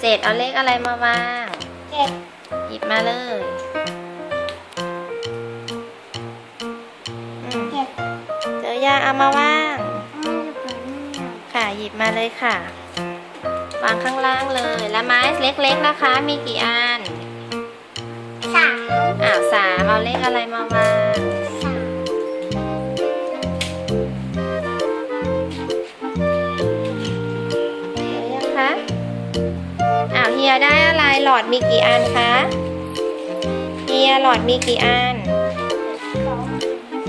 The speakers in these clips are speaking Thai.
เจ็ดเอาเลขอะไรมาวางเจ็ดหยิบมาเลยอืมเจ็ดเจอยาเอามาวางไม่รู้ผลเนี่ยค่ะหยิบมาเลยค่ะ วางข้างล่างเลยแล้วไม้เล็กๆนะคะ มีกี่อันสามอ่าสามเอาเลขอะไรมาวาง อ้าวเฮียได้อะไรหลอดมีกี่อันคะเฮียหลอดมีกี่อันสอง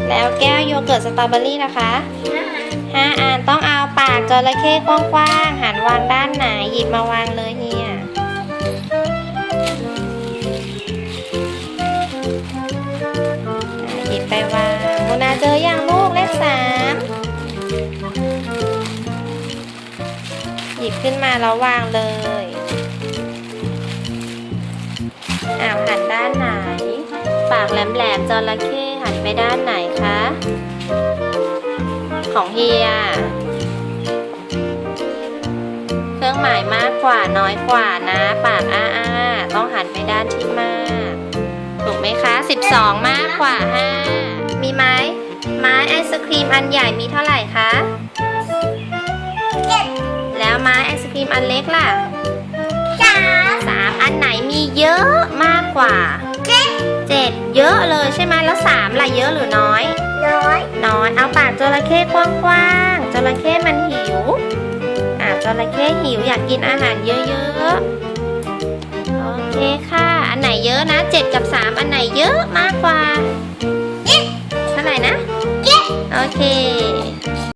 แล้วแก้วโยเกิร์ตสตรอเบอรี่นะคะห้าห้าอันต้องเอาปากจระเข้กว้างๆหันวางด้านไหนหยิบมาวางเลยเฮียหยิบไปวางโมนาเจออย่างลูกเลขสามหยิบขึ้นมาแล้ววางเลย ปากแหลมๆจระเข้หันไปด้านไหนคะ ของเฮีย เครื่องหมายมากกว่าน้อยกว่านะ ปากอ้าอ้าต้องหันไปด้านที่มาก ถูกไหมคะ 12 มากกว่า 5 มีไหมไม้ไอศครีมอันใหญ่มีเท่าไหร่คะเจ็ดแล้วไม้ไอศครีมอันเล็กล่ะสาม3อันไหนมีเยอะมากกว่าเจ็ด 7 เยอะเลยใช่ไหมแล้ว3ล่ะเยอะหรือน้อย น้อยน้อยเอาปากจระเข้กว้างๆจระเข้มันหิวอ่าจระเข้หิวอยากกินอาหารเยอะๆโอเคค่ะ อันไหนเยอะนะ 7 กับ 3 อันไหนเยอะมากกว่า